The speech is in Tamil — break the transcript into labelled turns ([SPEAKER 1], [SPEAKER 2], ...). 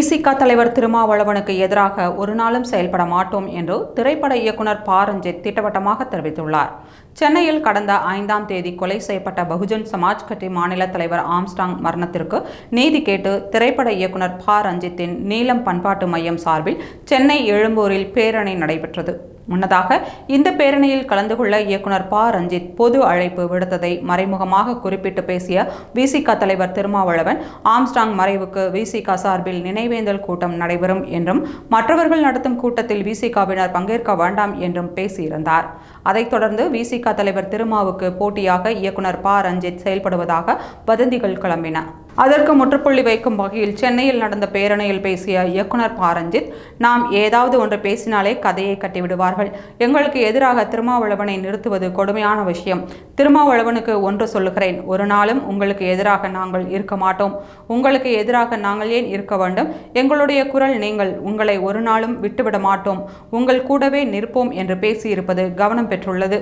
[SPEAKER 1] விசிக தலைவர் திருமாவளவனுக்கு எதிராக ஒரு நாளும் செயல்பட மாட்டோம் என்று திரைப்பட இயக்குனர் பா ரஞ்சித் திட்டவட்டமாக தெரிவித்துள்ளார். சென்னையில் கடந்த ஐந்தாம் தேதி கொலை செய்யப்பட்ட பகுஜன் சமாஜ் கட்சி மாநில தலைவர் ஆம்ஸ்டாங் மரணத்திற்கு நீதி கேட்டு திரைப்பட இயக்குனர் பா ரஞ்சித்தின் நீலம் பண்பாட்டு மையம் சார்பில் சென்னை எழும்பூரில் பேரணி நடைபெற்றது. முன்னதாக இந்த பேரணியில் கலந்து கொள்ள இயக்குனர் ப. ரஞ்சித் பொது அழைப்பு விடுத்ததை மறைமுகமாக குறிப்பிட்டு பேசிய விசிக தலைவர் திருமாவளவன் ஆம்ஸ்டாங் மறைவுக்கு விசிக சார்பில் நினைவேந்தல் கூட்டம் நடைபெறும் என்றும் மற்றவர்கள் நடத்தும் கூட்டத்தில் விசிகாவினர் பங்கேற்க வேண்டாம் என்றும் பேசியிருந்தார். அதைத் தொடர்ந்து விசிக தலைவர் திருமாவுக்கு போட்டியாக இயக்குனர் ப. ரஞ்சித் செயல்படுவதாக வதந்திகள் கிளம்பின. அதற்கு முற்றுப்புள்ளி வைக்கும் வகையில் சென்னையில் நடந்த பேரணியில் பேசிய இயக்குனர் பாரஞ்சித் நாம் ஏதாவது ஒன்று பேசினாலே கதையை கட்டிவிடுவார்கள். எங்களுக்கு எதிராக திருமாவளவனை நிறுத்துவது கொடுமையான விஷயம். திருமாவளவனுக்கு ஒன்று சொல்லுகிறேன். ஒரு நாளும் உங்களுக்கு எதிராக நாங்கள் இருக்க மாட்டோம். உங்களுக்கு எதிராக நாங்கள் ஏன் இருக்க வேண்டும்? எங்களுடைய குரல் நீங்கள் உங்களை ஒரு நாளும் விட்டுவிட மாட்டோம். உங்கள் கூடவே நிற்போம் என்று பேசியிருப்பது கவனம் பெற்றுள்ளது.